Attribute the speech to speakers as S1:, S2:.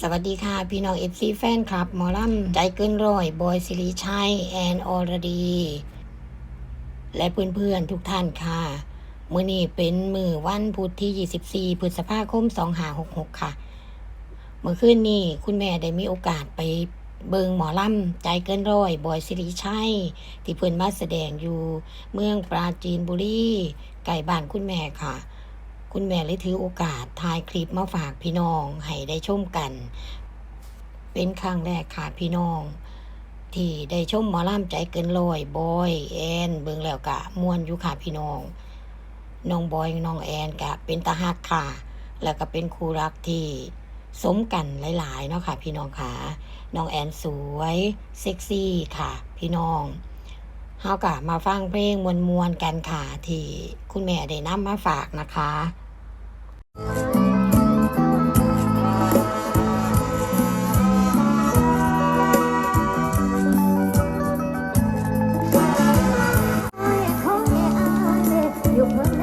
S1: สวัสดีค่ะ พี่น้องเอฟซีแฟนคลับหมอลำใจเกินร้อยบอยสิริชัย แอนออรดี และเพื่อนๆทุกท่านค่ะ มื้อนี้เป็นมือวันพุธที่ 24 พฤษภาคม 2566 ค่ะ เมื่อคืนนี้คุณแม่ได้มีโอกาสไปเบิงหมอลำใจเกินร้อยบอยสิริชัย ที่เพิ่อนมาแสดงอยู่เมืองปราจีนบุรีไก่บ้านคุณแม่ค่ะ คุณแม่เลยถือโอกาสถ่ายคลิปมาฝากพี่น้องให้ได้ชมกัน เป็นครั้งแรกค่ะพี่น้อง ที่ได้ชมหมอล่ำใจเกินร้อยบอยแอนเบิงแล้วกะม่วนอยู่ค่ะพี่น้องน้องบอยน้องแอนกะเป็นตาฮักค่ะ แล้วก็เป็นคู่รักที่สมกันหลาย ๆ เนาะค่ะ พี่น้องค่ะ น้องแอนสวย เซ็กซี่ค่ะ พี่น้อง เฮากะมาฟังเพลงมวลมวลกันค่ะที่คุณแม่ได้นำมาฝากนะคะอยู่เพิ่